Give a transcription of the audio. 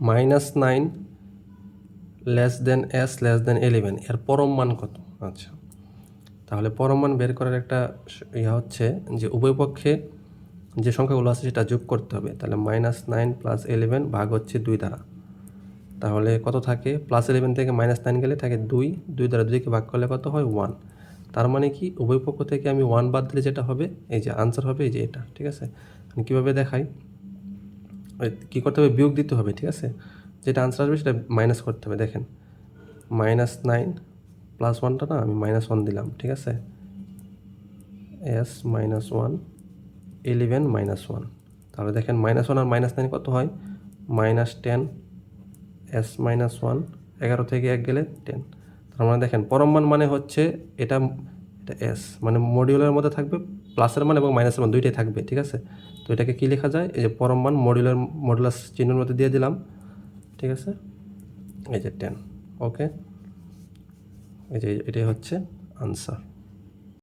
Minus nine less than S, less than eleven এর পরম মান কত? আচ্ছা। তাহলে পরম মান বের করার একটা ইয়া হচ্ছে যে উভয় পক্ষে যে সংখ্যাগুলো আছে সেটা যোগ করতে হবে। তাহলে মাইনাস নাইন প্লাস ইলেভেন ভাগ হচ্ছে দুই দ্বারা। তাহলে কত থাকে? প্লাস ইলেভেন থেকে মাইনাস নাইন গেলে থাকে দুই। দুই দ্বারা দুইকে ভাগ করলে কত হয়? ওয়ান। তার মানে কি? উভয় পক্ষ থেকে আমি ওয়ান বাদ দিলে যেটা হবে? এই যে আনসার হবে এই যে এটা। ঠিক আছে? আমি কীভাবে দেখাই? কী করতে হবে? বিয়োগ দিতে হবে, ঠিক আছে? যেটা আনসার আসবে সেটা মাইনাস করতে হবে, দেখেন। মাইনাস নাইন প্লাস ওয়ানটা না, আমি মাইনাস ওয়ান দিলাম, ঠিক আছে? S minus one eleven minus one তাহলে দেখেন মাইনাস ওয়ান আর মাইনাস নাইন কত হয়? Minus ten S minus one এগারো থেকে এক গেলে টেন তার মানে দেখেন পরম মান মানে হচ্ছে এটা এটা এস মানে মডিউলের মধ্যে থাকবে প্লাসের মান এবং মাইনাসের মান, দুইটাই থাকবে, ঠিক আছে? তো এটাকে কী লেখা যায়? এই যে পরম মান মডিউলের মডুলাস চিহ্নের মধ্যে দিয়ে দিলাম, ঠিক আছে? এই যে টেন ওকে এই যে এটাই হচ্ছে আনসার